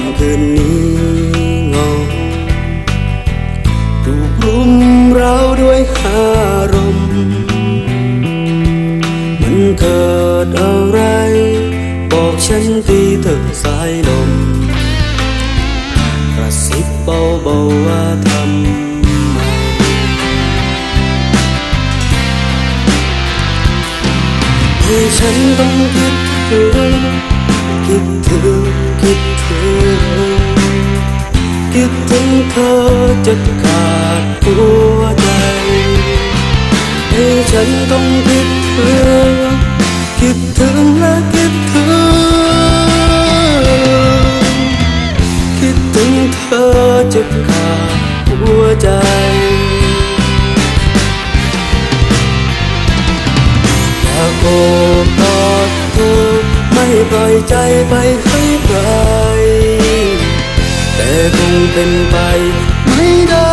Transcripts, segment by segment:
ำคืนนี้งอถูกรุมเราด้วยคารมมันเกิดอะไร บอกฉันที่เธอดสายลมกระซิบเบาๆว่าทำให้ฉันต้องคิดถึงคิดถึง จะขาดหัวใจให้ฉันต้องคิดถึงคิดถึงและคิดถึง คิดถึงเธอจะขาดหัวใจอยากโอบกอดเธอไม่ปล่อยใจไปให้ใครแต่คงเป็นไป ไม่ได้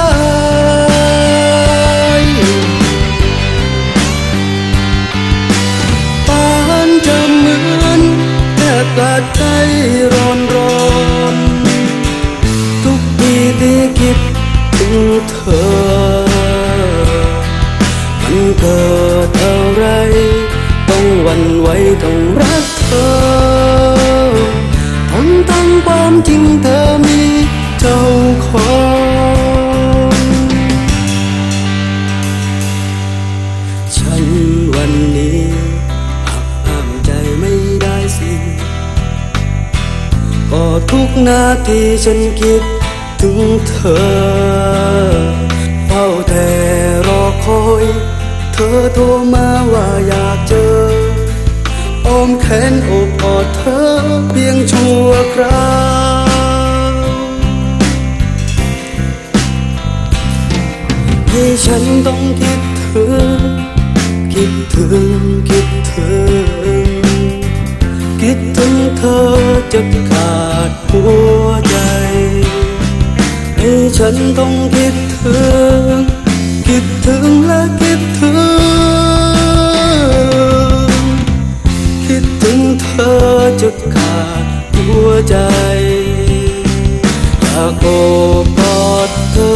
ปานจะเหมือนแค่กาดใจร้อนร้อนทุกทีที่คิดถึงเธอ มันเกิดอะไร ต้องหวันไหวต้องรักเธอ ทุกนาทีฉันคิดถึงเธอเฝ้าแต่รอคอย เธอโทรมาว่าอยากเจออ้อมแขนโอบกอดเธอเพียงชั่วคราวให้ฉันต้องคิดถึงคิดถึงคิดถึงคิดถึงเธอจะ ฉันต้องคิดถึง คิดถึงและคิดถึง คิดถึงเธอจะขาดหัวใจอยากโอบกอดเธอ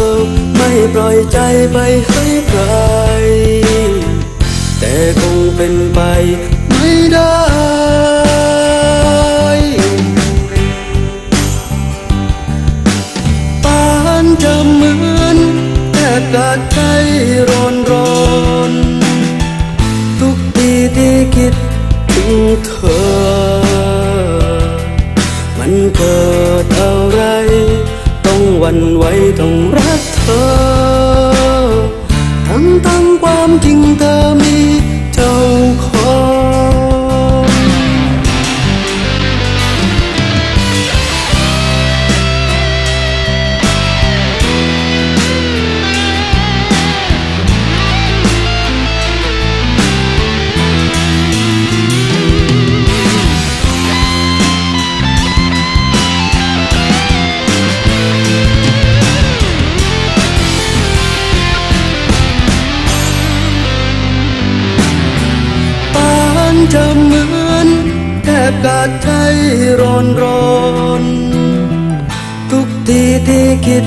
ไม่ปล่อยใจไปให้ใคร แต่คงเป็นไป ใจร้อนร้อนทุกทีที่คิดถึงเธอ มันเกิดอะไร ต้องหวันไหวต้องรักเธอ กาศใจร้อนร้อนทุกทีที่คิด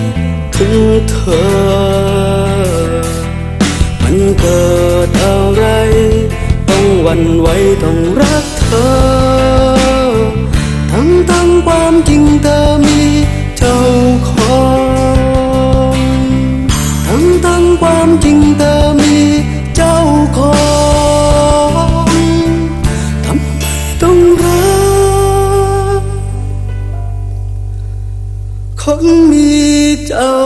ถึงเธอ มันเกิดอะไร ต้องหวันไหวต้องรักเธอ ทั้งทั้งความจริงเธอ Oh.